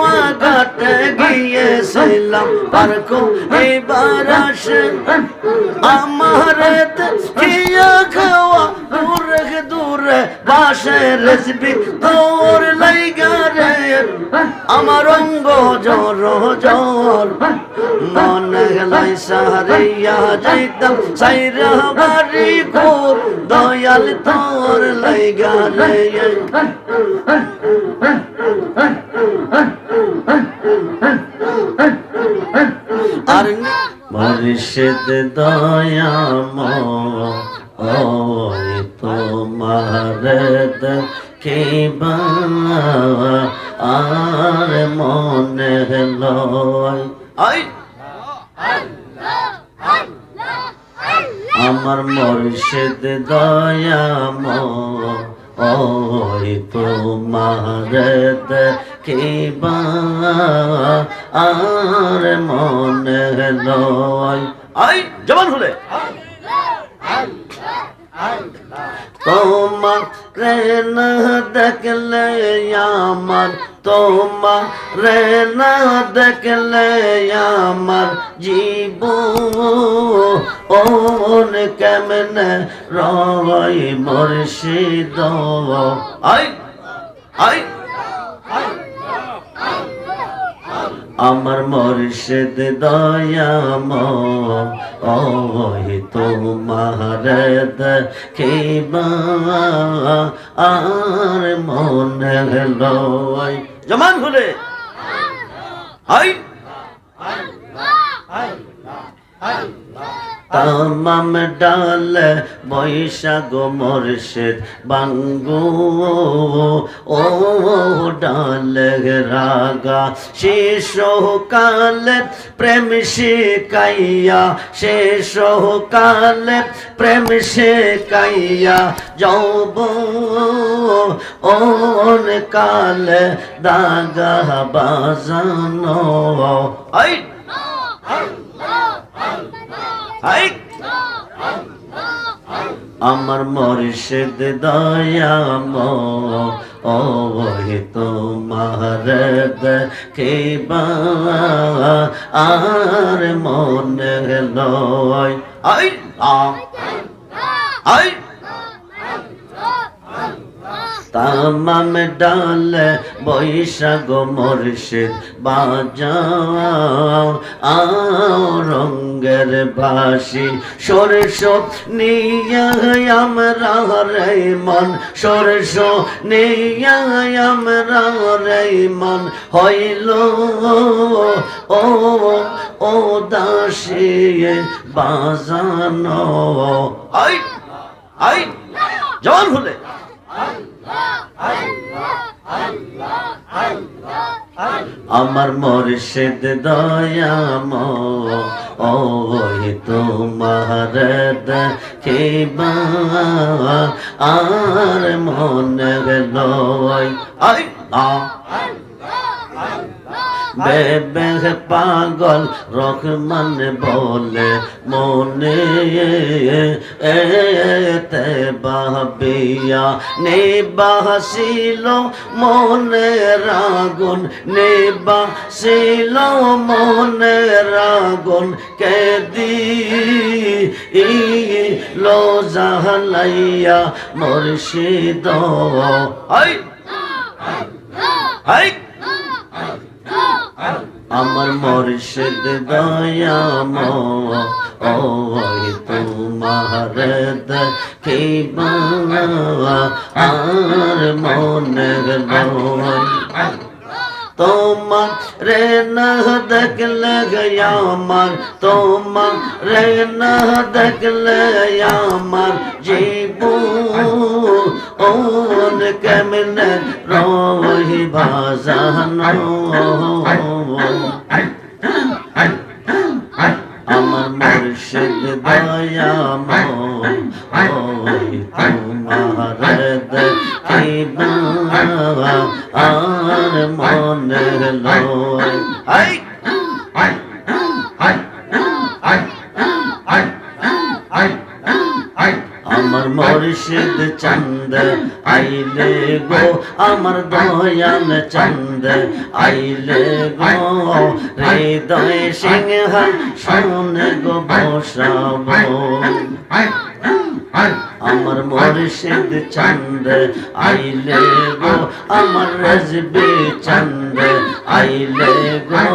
one. ঘাটে গিয়েছিলাম, আর কো এবার আসে আমার দেখিয়া খাওয়া দূরে দূরে বাসে রেসিপি, তোর লাইগা রে। আমার অঙ্গ জর জর মনে গেলাই সাহারিয়া যাইতাম, সাইরা বাড়ি কোর দয়াল তোর লাইগা রে। আর দয়াম ওই তোমার দেখিবা আর মনে লয়। আমার মরিষদ দয়াম ওই তোমার দেখিবা আর মনে নয়। আই জবান হলে তোমার রেন দেখলে আমার তোমার রেন দেখলে আমার জীব ওন কেমন রয় মুর্শিদ? আই আই আমার মর্ষেদ দয়াম ওই তোমার দেখিবা। আর মনে জমান হলে আই তামাম ডাল বৈশাখ মর্ষদ বাঙ্গু, ও ডাল রাগা শেষ কাল প্রেম শিকাইয়া শেষ কাল প্রেম শিকাইয়া যৌব। ওন কাল দাগা বাজানো। আই! আমার মরিষেদ দয়াম ওই তোমার দেখিবা আর মনে লয়। আই! আই! তামাম ডাল বৈশাখ মর্ষিদ বাজাও, আও বাসি সরস নিয়ে রে মন সরস নিয়ে রে মন। হইল ও ও দাসী বাজানো। আই আই জওয়ান হলে আমার মর্ষদ দয়াম ওই তোমার দেখিবা। আর মনে লয় আই আ বেবে পাগল রহমান বলে মনে এতে বাবিয়া নিবাসিল মনে রাগুন, নিবাসিল মনে রাগুন কে দি লো জাহালাইয়া মুর্শিদ। আই আই আমার মর্ষদ দয়াম ওই তোমার দেখিবা আর মনে লয় তোমার রে না দেখলে আমার, তোমার রে না দেখলে আমার জীব ওন কেমনে রহি বাজানো আমার মুর্শিদ ওই তোমার দেখিবা আর মনে লয় আমার মুর্শিদ চন্দ, আইলে গো আমার দয়াল চন্দ, আইলে গো হৃদয় সিংহ, শোন গো বসাবো আমার মুর্শিদ চন্দ, আইলে গো আমার রজবি চন্দ, আইলে গো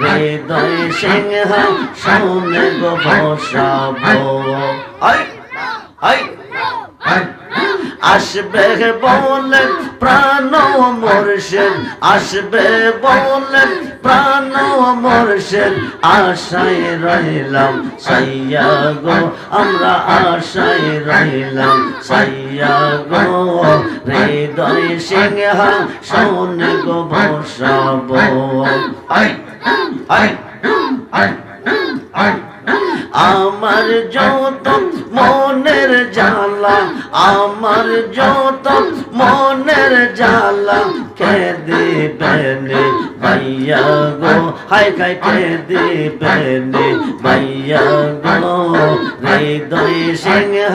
হৃদয় সিংহ, শোন গো বসাবো আই আসবে বলে প্রাণ মুর্শিদ আসবে বলে প্রাণ মুর্শিদ। আশায় রইলাম সাইয়া গো আমরা আশায় রইলাম সাইয়া গো। হৃদয় সিংহ শোন গো বসাবো আই আই আমার যত মনের জ্বালা, আমার যত মনের জ্বালা। কে দিবেন ভাইয়া গো? হাই খাই কে দিবেন ভাইয়া গো? হৃদয় সিংহ,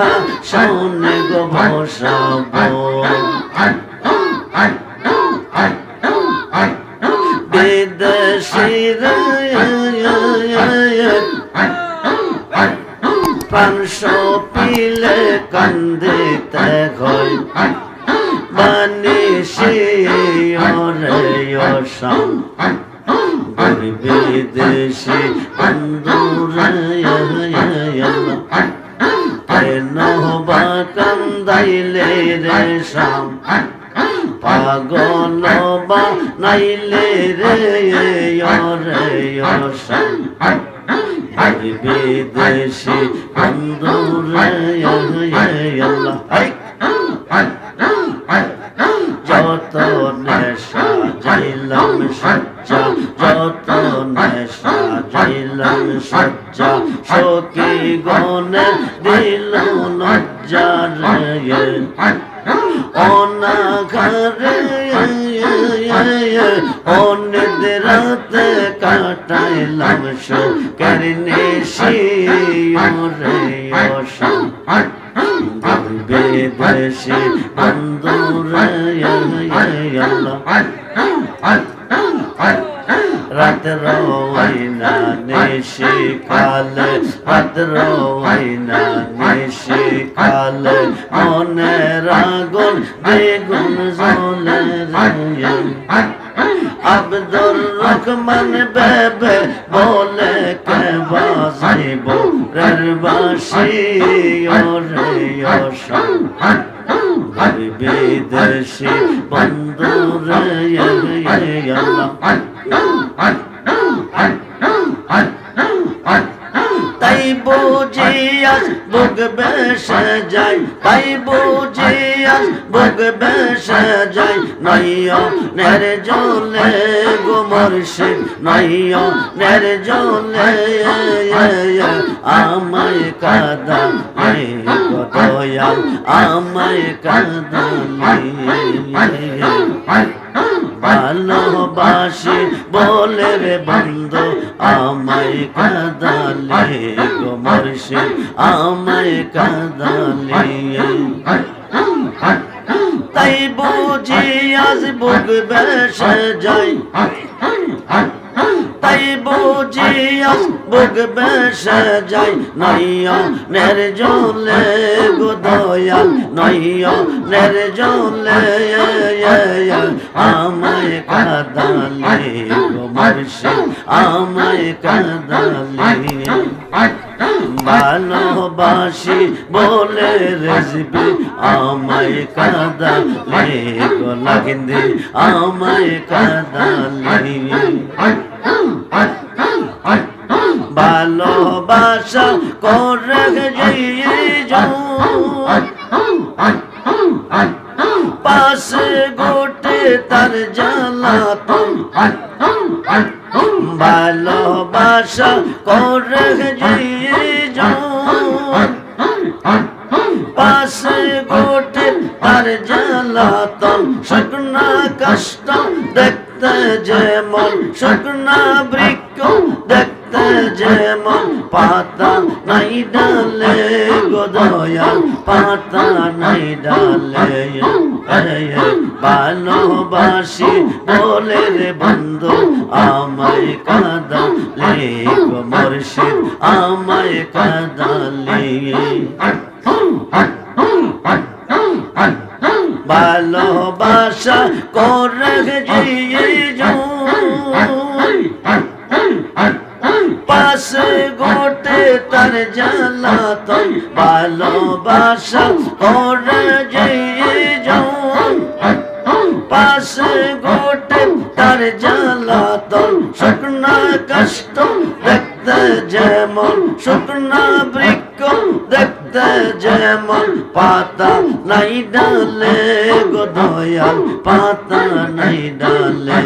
শোন গো ভসাবো বিদেশির প্রাংশ পিলে কান্দিতে হয় বানিসি ওরে ওসাম বিদেশি বন্ধুরা কেন বা কান্দাইলে রে শাম পাগল বা নাইলে রে ওরে ওসাম বিদেশি যত নেশা যাইলাম সজ্জা যত নেশা যাইলাম সজ্জা সখী গনে দিল লজ্জা রে অনাঘরে অনিদ্রাতে কাটাইলাম শোকের নিশিরে অসম বিদেশি বন্ধুরে রাত রওয়াইনা নিশি কালে রাত রওয়াইনা নিশি কালে মনে রাগুন বেগুন জলে আব্দুর রহমান বেবে বলে কে বাজাইব রের বাসি ওরে ওসম বিদেশি বন্ধুরে তাই আজ বুক বেসে যাই তাই বুঝি আজ বুক বেসে যাই নইয় নের জলে গো মুর্শিদ নইয় নের জলে আমায় কাদা দয়াল, আমায় কাদা ভালোবাসি বলে রে বন্ধ, আমায় কাদালে গো মুর্শিদ আমায় কাদালে। তাই বুঝি আজ বুক বেসে যাই তাই বুঝি আজ বুক বেসে যাই, নইয়া নের জলে গো দয়াল, নইয়া নের জলে আমায় কাদালে গো মুর্শিদ, আমায় কাদালে। ভালোবাসি বলে রেসিপি, আমায় কাদালে গো লাগিন্দি আমায় কাদালে। ভালোবাসা করে পাশে গোটে তার জ্বালাতন ভালোবাসা করে পাশে গোটে তার জ্বালাতন শুকনা কষ্ট দেখতে যেমন শুকনা বৃক্ষ, দেখতে যেমন পাতা নাই ডালে, গো দয়াল, পাতা নাই ডালে। ভালোবাসি বলে রে বন্ধু, আমায় কাদালে, গো মুর্শিদ, আমায় কাদালে। ভালোবাসা করে পাশে গোটে তার জ্বালা তো ভালোবাসা করে পাশে গোটে তার জ্বালা তো শুকনা কষ্ট দেখতে যেমন শুকনা বৃক্ষ, দেখতে যেমন পাতা নাই ডালে, গো দয়াল, পাতা নাই ডালে।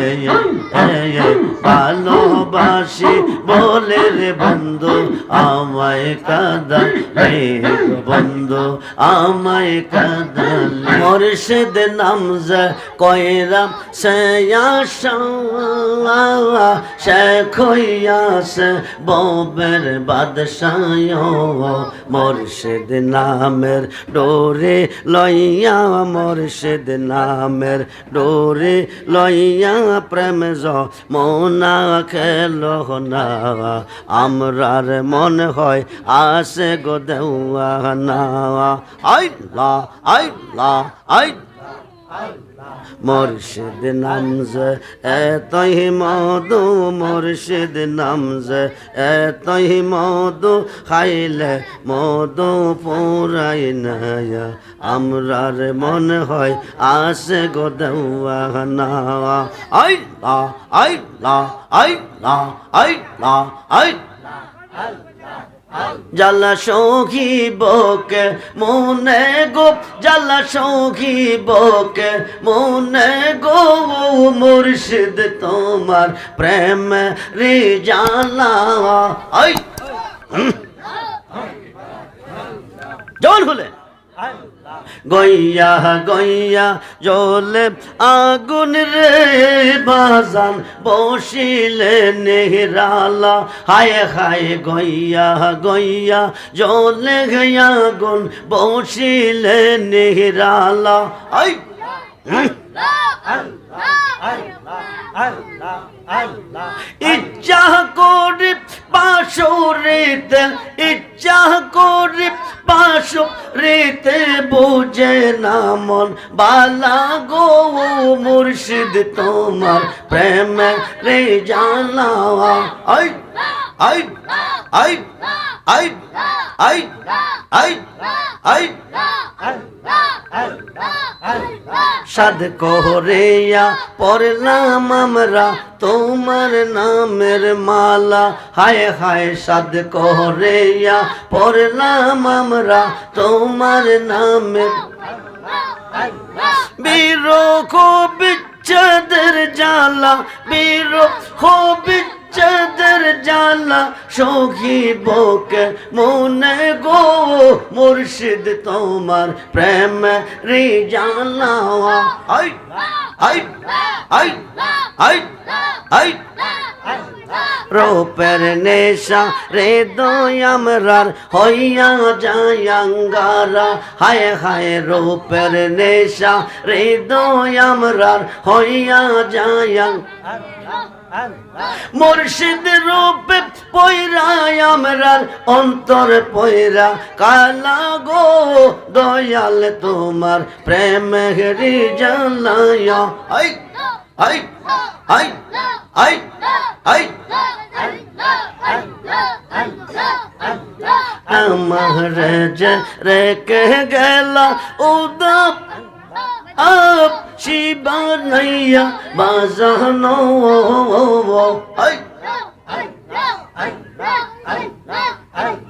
ভালোবাসি বলে রে বন্ধু, আমায় কাদালে গো বন্ধু, আমায় কাদালে। মোরশেদ নামজা কয়রাম সে আশা শেখ হইয়াছে ববের বাদশায় মোরশেদ নামের ডোরে লইয়া, মোরশেদ নামের ডোরে লইয়া প্রেম জ মোনা খেল না। আমরার মন হয় আসে গো দেওয়া না আই লা আই লা আই মুর্শিদ নামজ এতই মধু, মুর্শিদ নামজ এতই মধু, খাইলে মধু পুরাই নয়া। আমরার মনে হয় আসে গো দেওয়া না আই লা আই লা আই লা আই লা, আই জ্বালা সখী বকে মনে গো জালা সখী বকে মনে গো মুর্শিদ তোমার প্রেম রে জালা জল হলে। গইয়া গইয়া জলে আগুন রে বাজান, বসিলে নেহরালা। হায় হায় গইয়া গইয়া জলে আগুন, বসিলে নেহরালা। আই ইচ্ছা করি বাসুরিতে ইচ্ছা করি বাসুরিতে বুঝে না মন। বালা গো মুর্শিদ তোমার প্রেম রে জানা আই আই আই আই আই আই আই। আমরা তোমার নামের মালা। হায় হায় সাদ কোহরেয়া, পড়লাম আমরা তোমার নামের বিরোখ বিচ্ছেদের জ্বালা। বিরোখ বিচ্ছেদের জ্বালা সখী বকে মনে গো মুর্শিদ তোমার প্রেম রে জানা আই আই আই আই আই রূপের নেশা রে দয়ামরার হইয়া যায়াঙ্গারা হায় হায় রূপের নেশা রে দয়ামরার হইয়া যায়াং মুর্শিদ রূপে পয়রায় আমরার অন্তর পয়রা কালা গো দয়াল তোমার প্রেম হেরি জানায়া আই আই আই আই আই আমার যে রেখে গেল উদপ। আপ শিবানাইয়া বাজানো।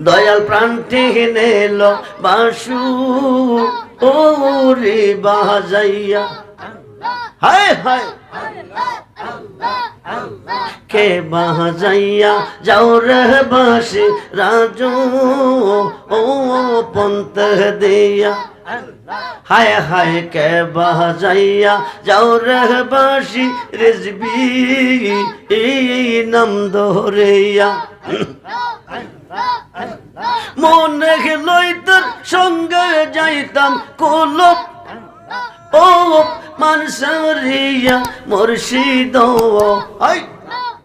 দয়াল প্রান্তি নেল বাসু। ও রে বাজাইয়া। হায় হায় কে বাজাইয়া? যাও রে বাসি রাজু। ও পন্ত দিয়া। হায় হায় কে বাজাইয়া যাও রে বাসি রেজবি নাম ধরেয়া। মনে লই তোর সঙ্গে যাইতাম কলপ ও মানসারিয়া মুর্শিদ। হাই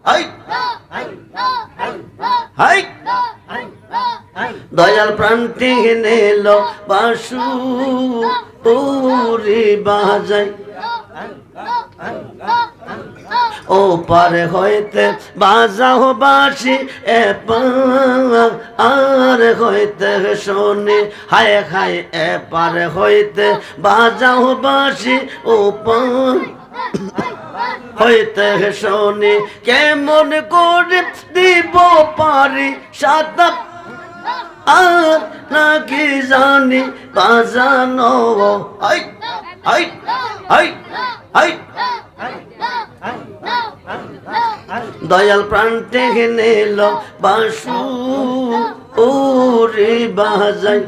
হাই হাই হাই। দয়াল প্রান্তি নেল বাসু পুরি বাজাই। ও পারে হইতে বাজাও বাসি এ আর হইতে শোনে। হায় হায়, এ পারে হইতে বাজাও বাসি ও পা- হইতে শোনে। কেমন করে দিব পারি সাতা আর নাকি জানি বাজানো। আই আই আই আই দয়াল প্রাণ টেকে নিল বাসু ওরে বাজাই।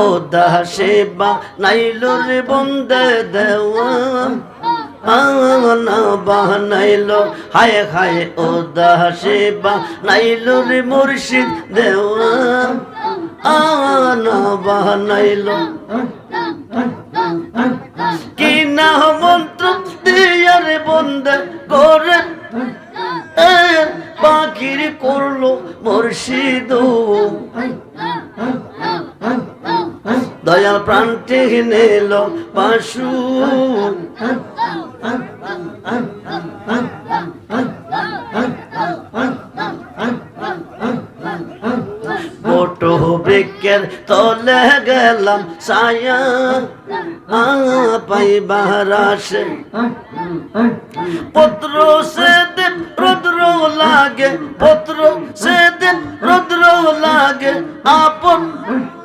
ও দাসে বা নাইল রে বন্দে দেওয়া। বানাইল। হায় হায় ও দাসে বা নাইল রে মুর্শিদ দেওয়া আনা বানাইল। কি না মন্ত্র দিয়ার বন্দে করে এ পাখির করল মুর্শিদ। দয়াল প্রান্তে নিল পাশু বটো বৃক্ষের তলে গেলাম সায়া পাইবার আসে পত্র সে দেব রুদ্র লাগে পত্র সে দেব রুদ্র লাগে আপন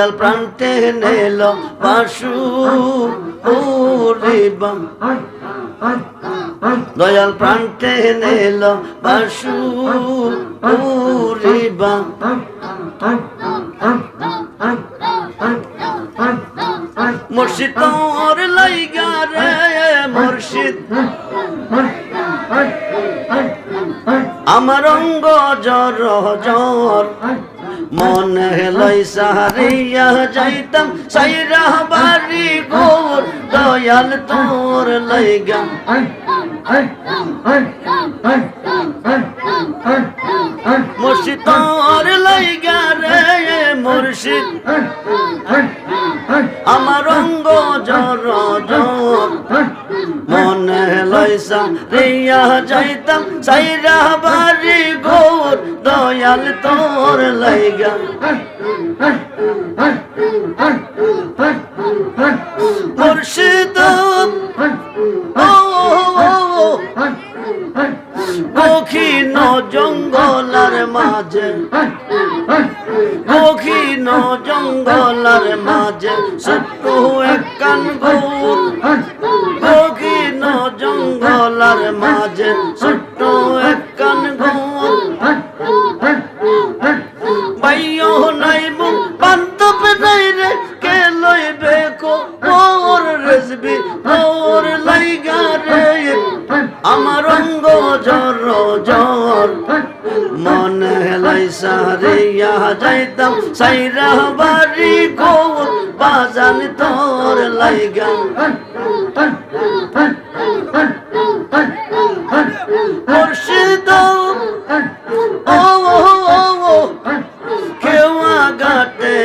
দয়াল প্রান্তে নেল বাসু ও রে বাম দয়াল প্রান্তে নেল বাসু ও রে বাম মুর্শিদ তোর লাইগা রে, মুর্শিদ। আমার অঙ্গ জ্বর জ্বর। মনে লই সাহারিয়া যাইতাম, সাইরা বাড়ি গোর দয়াল তোর লাইগা। মুর্শিদ তোর লাইগা রে, মুর্শিদ। আমার অঙ্গ জ্বর মনে লইসা, রিয়া যাইতাম, সাইরা বাড়ি ঘোর। দয়াল তোর লাইগা। মুর্শিদ ও কখিন জঙ্গলার মাঝে কখিন জঙ্গলার মাঝে ছোট্ট একখান গৌর। কখিন জঙ্গলার মাঝে ছোট্ট একখান গৌর। বাইও নাই বান্ধব নাই রে, কে লইবে কো? মোর রেসবি মোর লাইগা রে। আমার অঙ্গ জ্বর জ্বর। মনে লাইসা রিয়া যাইতাম, সাইরা বাড়ি গোর বাজান তোর লাইগা। মুর্শিদ, ও কাটে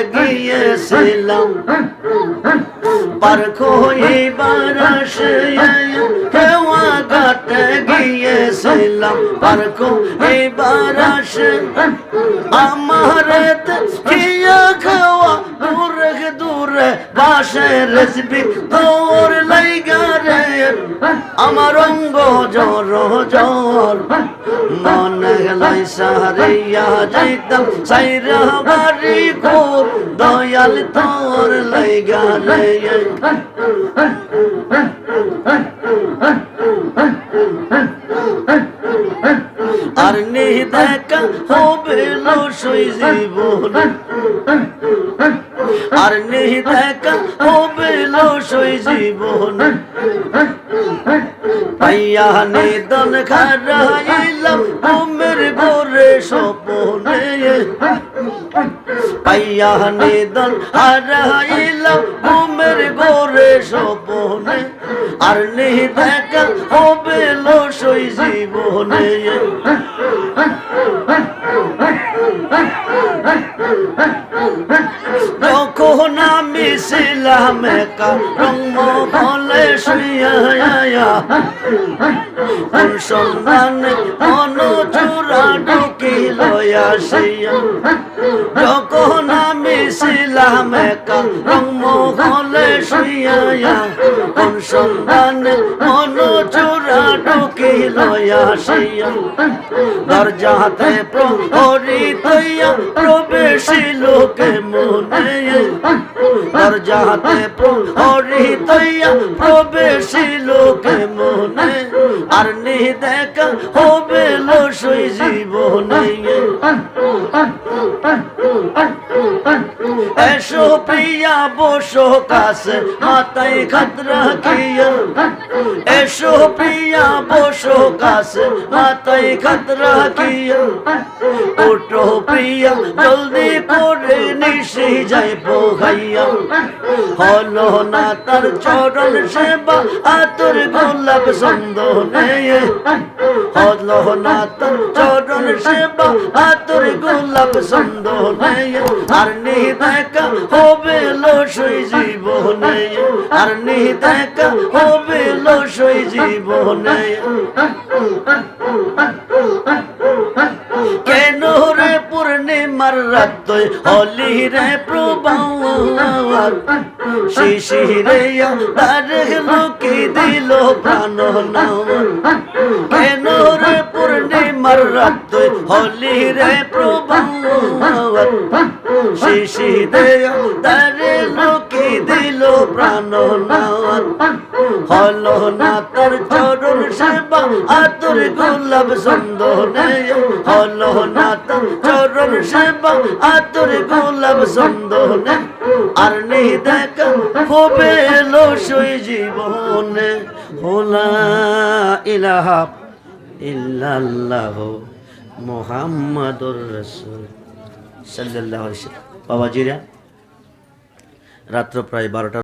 গিয়েছিলাম কো খইবার আসে আমার খেয়া দূরে বাসে রেসিপি তোর লাইগা রে। আমার অঙ্গ জর জর। মনে লাই সারিয়া যাইতাম সাইরা বাড়ি কোর দয়াল তোর লাইগা রে। আর নেই দেখা হবে লসই জীবন। আর নেই দেখা, হবে লসই জীবন। পাইয়া নে দন খারাইলাম, ঘুমের গোরে স্বপনে। পাইয়া নে দন হারাইলাম ঘুমের গোরে স্বপনে। আর নেই দেখা, হবে লসই জীবনে। যখন আমি ছিলাম রঙ্গমহলে শুইয়া কোন সন্ধানে মন চূড়া ঢুকি লয়াসিয়া যখন আমি ছিলাম রঙ্গমহলে শুইয়া কোন সন্ধানে মন চূড়া ঢুকি লয়াসিয়া দরজাতে প্রহরী তৈয়া প্রবেশী লোকে মনে দরজাতে প্রহরী তৈয়া প্রবেশী লোকে মনে আর নি দেখা হবে লসই জীবনে। এসো প্রিয়া, বসো কাছে, মাথায় খাতরা কিয়া এসো প্রিয়া, বসো কাছে, মাথায় খাতরা কিয়া ওটো প্রিয়া, জলদি করে নিশি যাই পোখাইয়া হলো না তার চরণ সেবা আতর গোলাপ সন্দনে হলো না তার চরণ সেবা আতর গোলাপ সন্দনে আর নি দেখা হবে লসই জীবনে। আর নি দেখা হবে লসই জীবনে। কেন রে পূর্ণিমার রাত হলি রে প্রবাহ শিশিরে তার লোকে দিল প্রাণ নাওয়ার কেন রে পূর্ণিমার রাত হলি রে প্রবাহ। শিশিরে তার লোকে দিল প্রাণ হলো না তার চরণ সেবা আতর গোলাপ সন্দনে হলো না তার চরণ সেবা আতর গোলাপ সন্দনে আর নেই দেখা হবে লসই জীবনে। হোলা ইলাহা ইল্লাল্লাহ মোহাম্মদুর রসুল। ওয়াসাল্লাম বাবাজিরা রাত্র প্রায় বারোটা